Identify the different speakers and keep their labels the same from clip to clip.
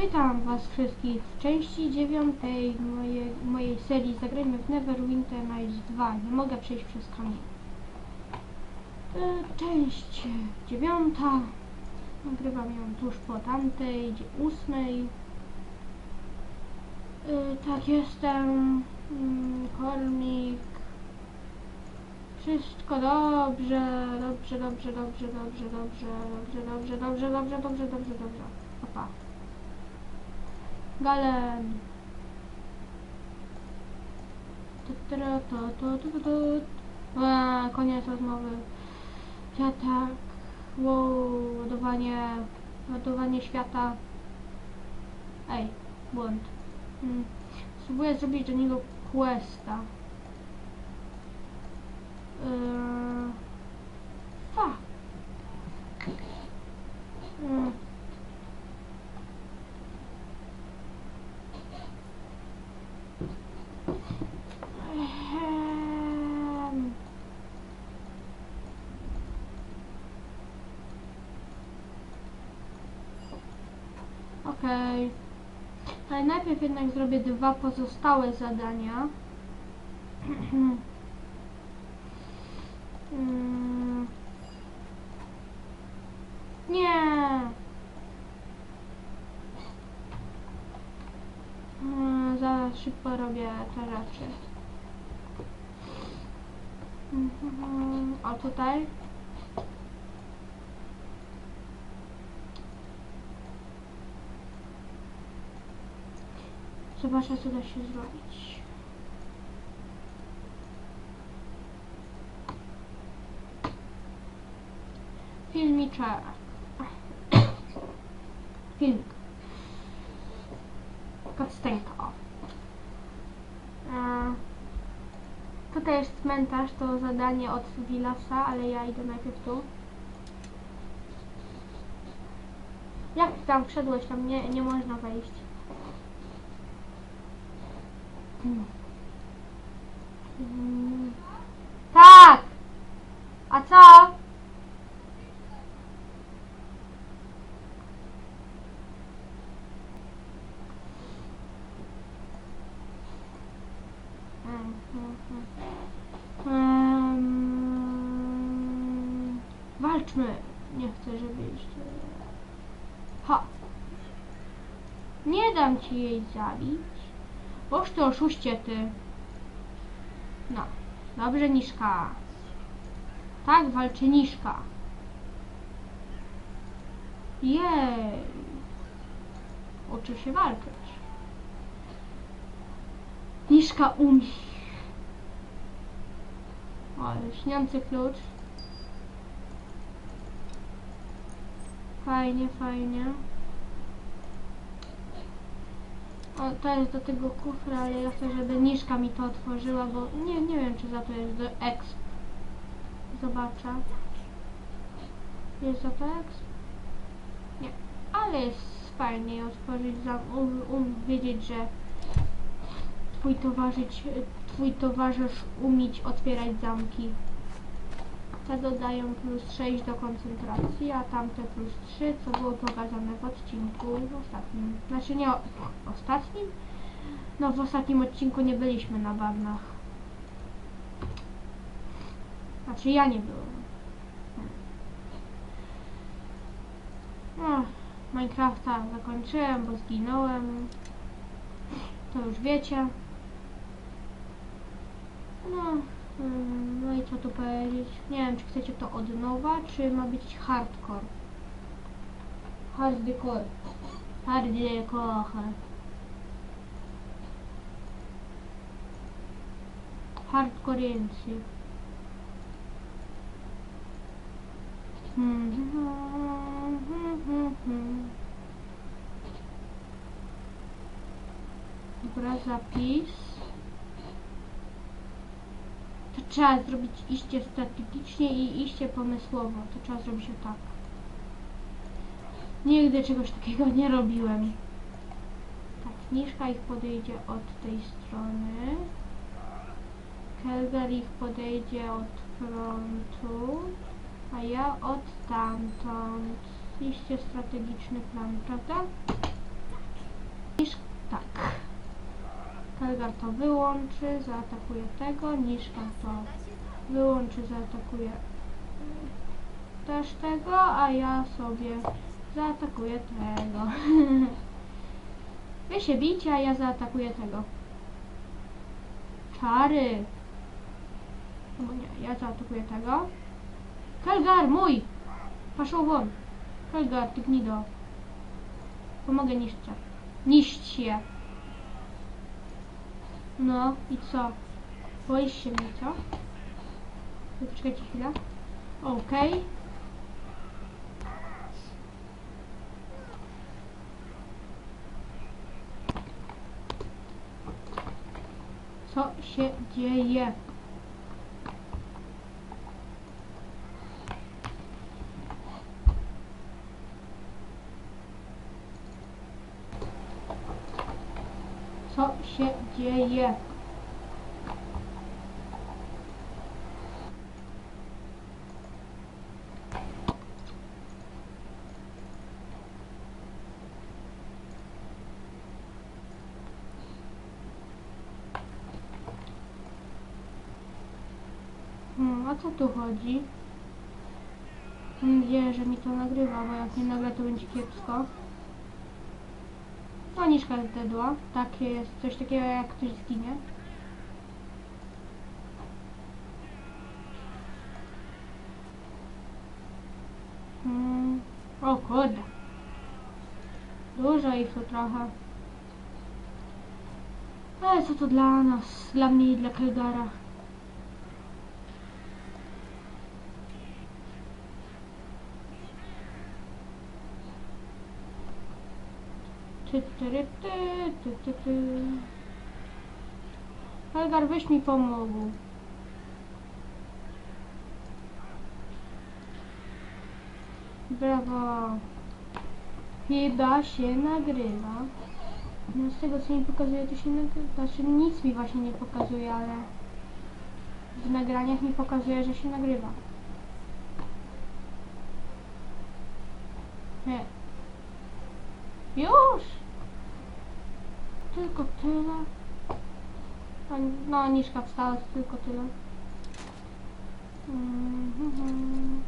Speaker 1: Witam Was wszystkich w części dziewiątej mojej, serii Zagrajmy w Neverwinter Nights 2. Nie mogę przejść przez kamień. E, Część dziewiąta. Nagrywam ją tuż po tamtej, ósmej. E, Tak, jestem mm, Kormik. Wszystko dobrze, dobrze, dobrze, dobrze, dobrze, dobrze, dobrze, dobrze, dobrze, dobrze, dobrze, dobrze, dobrze. Tutro, to. A, koniec rozmowy. Ja tak. Wow, ładowanie, ładowanie świata. Ej, błąd. Hmm. Spróbuję zrobić do niego questa. Yy... Fuck. Mm. Okej. Ale najpierw jednak zrobię dwa pozostałe zadania. Nie. Mm, Zaraz szybko robię te rzeczy. Mhm. O tutaj. Zobaczę co da się zrobić. Filmiczek. Filmik. Kacstenka, o. E, Tutaj jest cmentarz, to zadanie od Vilasa, ale ja idę najpierw tu. Jak tam wszedłeś? Tam nie, nie można wejść. Hmm. Mm. Tak! A co? Walczmy. Nie chcę, żebyś... Ha! Nie dam ci jej zabić. Boż ty oszuście ty. No. Dobrze, Niszka. Tak, walczy Niszka. Jej. Uczy się walczyć. Niszka umie. O, lśniący klucz. Fajnie, fajnie. O, to jest do tego kufra, ale ja chcę, żeby Niszka mi to otworzyła, bo nie, nie wiem, czy za to jest do exp. Zobaczę. Jest to exp? Nie. Ale jest fajnie otworzyć, um, um, wiedzieć, że twój towarzysz, twój towarzysz umieć otwierać zamki. Te dodają plus 6 do koncentracji, a tamte plus 3, co było pokazane w odcinku ostatnim. Znaczy nie ostatnim? No w ostatnim odcinku nie byliśmy na bagnach. Znaczy ja nie byłem. No, Minecrafta zakończyłem, bo zginąłem. To już wiecie. No, ym, no i co tu powiedzieć? Nie wiem, czy chcecie to od nowa, czy ma być hardcore. Hardcore. Hardcore. Hardcore'ńcy. Hmm, hmm, hmm, hmm, hmm. Dobra, zapis. To trzeba zrobić iście strategicznie i iście pomysłowo. To trzeba zrobić o tak. Nigdy czegoś takiego nie robiłem. Tak, Niszka ich podejdzie od tej strony. Kelgar ich podejdzie od frontu a ja od tamtąd. Iście strategiczny plan, prawda? Niż tak. Kalgar tak. to wyłączy, zaatakuje tego, Niszka to wyłączy, zaatakuje y, też tego, a ja sobie zaatakuję tego. Wy się bicie, a ja zaatakuję tego. Czary. No nie, ja zaatakuję tego. Helgar, mój! Paszą won. Helgar, ty gnido. Pomogę niszczę. Niszcz je. No i co? Boisz się mnie, co? Poczekajcie chwilę. Okej. Co się dzieje? Co się dzieje? Hmm, co tu chodzi? Mam nadzieję, że mi to nagrywa, bo jak nie nagle to będzie kiepsko. Niszka zdedła. Takie jest coś takiego jak ktoś zginie. Hmm. O kurde. Dużo ich tu trochę. Ale co to dla nas? Dla mnie i dla Kelgara. Ty, ty, ty, ty, ty, ty. Helgar, weź mi pomógł. Brawo. Chyba się nagrywa. No z tego co mi pokazuje to się nagrywa. Znaczy nic mi właśnie nie pokazuje, ale w nagraniach mi pokazuje, że się nagrywa. Nie. Już! Tylko tyle. No, niszka wstała, tylko tyle. Mhm.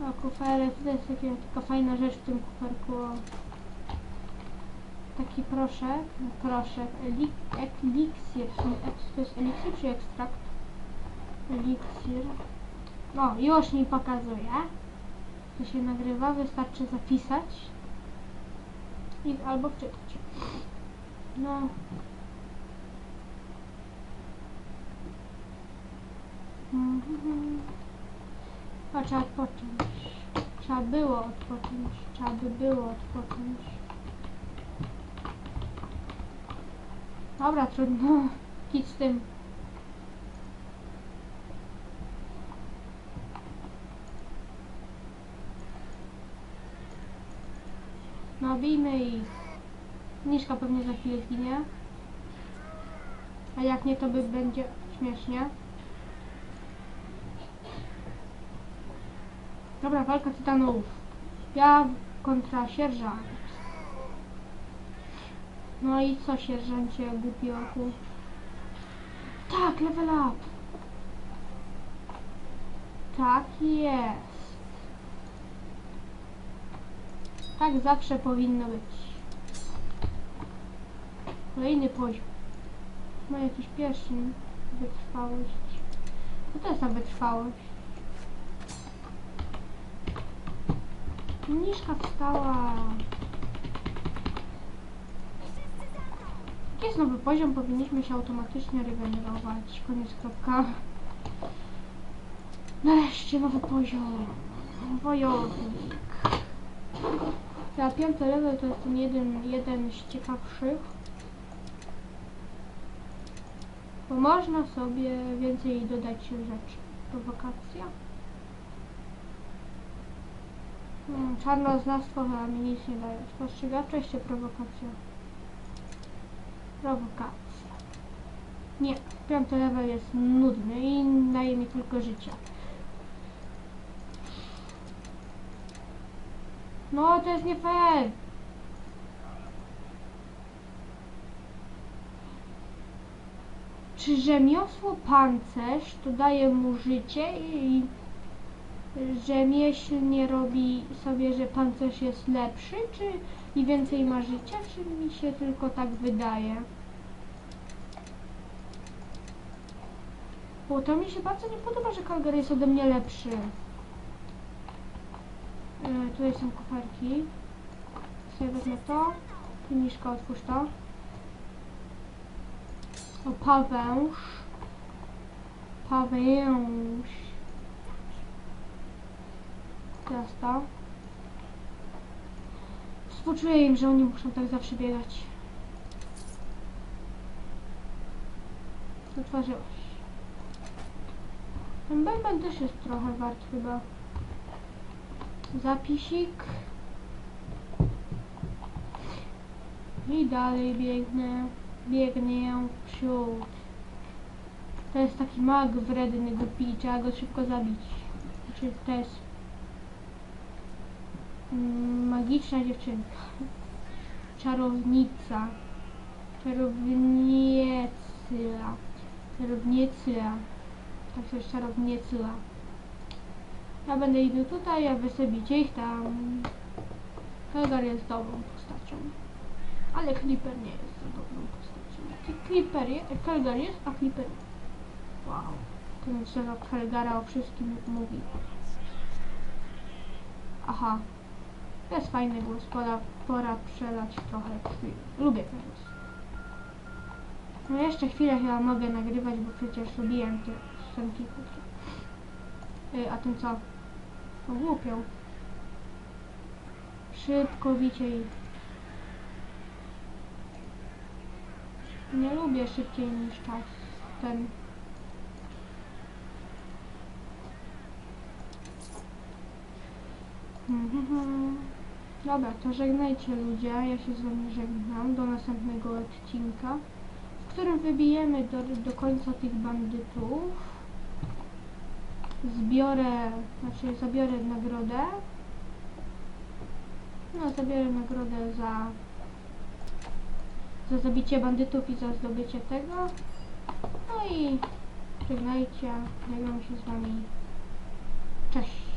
Speaker 1: O, kuferek, to jest taka, taka fajna rzecz w tym kuferku. Taki proszek, proszek, elik, eliksir, to jest eliksir czy ekstrakt? Eliksir. No, już mi pokazuje. To się nagrywa, wystarczy zapisać i albo wczytać. No. Mhm. A trzeba odpocząć. Trzeba było odpocząć. Trzeba by było odpocząć. Dobra, trudno. Idź z tym. No, bijmy ich. Niszka pewnie za chwilę zginie. A jak nie, to by będzie śmiesznie. Dobra, walka tytanów. Ja kontra sierżant. No i co sierżancie, głupi orku? Tak, level up. Tak jest. Tak zawsze powinno być. Kolejny poziom. Ma jakiś pierścień. Wytrwałość. Co to jest ta wytrwałość? Mniszka wstała. Jak jest nowy poziom, powinniśmy się automatycznie regenerować. Koniec kropka. Nareszcie nowy poziom. Wojownik. Ja piąty level to jest ten jeden, jeden z ciekawszych. Bo można sobie więcej dodać rzeczy. Prowokacja. Hmm, czarnoznawstwo chyba mi nic nie daje. Spostrzegawczość czy prowokacja? Prowokacja. Nie, piąty level jest nudny i daje mi tylko życia. No, to jest nie fair. Czy rzemiosło pancerz to daje mu życie i rzemieślnie robi sobie, że pancerz jest lepszy, czy i więcej ma życia, czy mi się tylko tak wydaje? Bo to mi się bardzo nie podoba, że Calgary jest ode mnie lepszy. E, tutaj są kuferki. Sobie wezmę to. Ty Miszka, otwórz to. O, pawęż. Pawęż. Teraz to. Współczuję im, że oni muszą tak zawsze biegać. Otworzyłaś. Ten bęben też jest trochę wart chyba. Zapisik. I dalej biegnę. Biegnie w przód. To jest taki mag wredny, głupi, trzeba go szybko zabić. Znaczy, to jest mm, magiczna dziewczynka. Czarownica. Czarowniecyla. Czarowniecyla. Tak to jest czarowniecyla. Ja będę idę tutaj, a wy sobie ich tam. Helgar jest dobrą postacią. Ale Clipper nie jest za dobrą postacią. Clipper jest, Helgar jest, a Clipper nie. Wow. Ten wzrok Helgara o wszystkim mówi. Aha. To jest fajny głos. Pora, pora przelać trochę krwi. Lubię ten głos. No jeszcze chwilę chyba mogę nagrywać, bo przecież lubiłem te scenki. Yy, a ten co? Głupią. Szybko bicie. Nie lubię szybciej niż czas ten. Mhm. Dobra, to żegnajcie ludzie, ja się z wami żegnam do następnego odcinka, w którym wybijemy do, do końca tych bandytów. Zbiorę, znaczy zabiorę nagrodę. No, zabiorę nagrodę za za zabicie bandytów i za zdobycie tego. No i żegnajcie, żegnam się z wami. Cześć.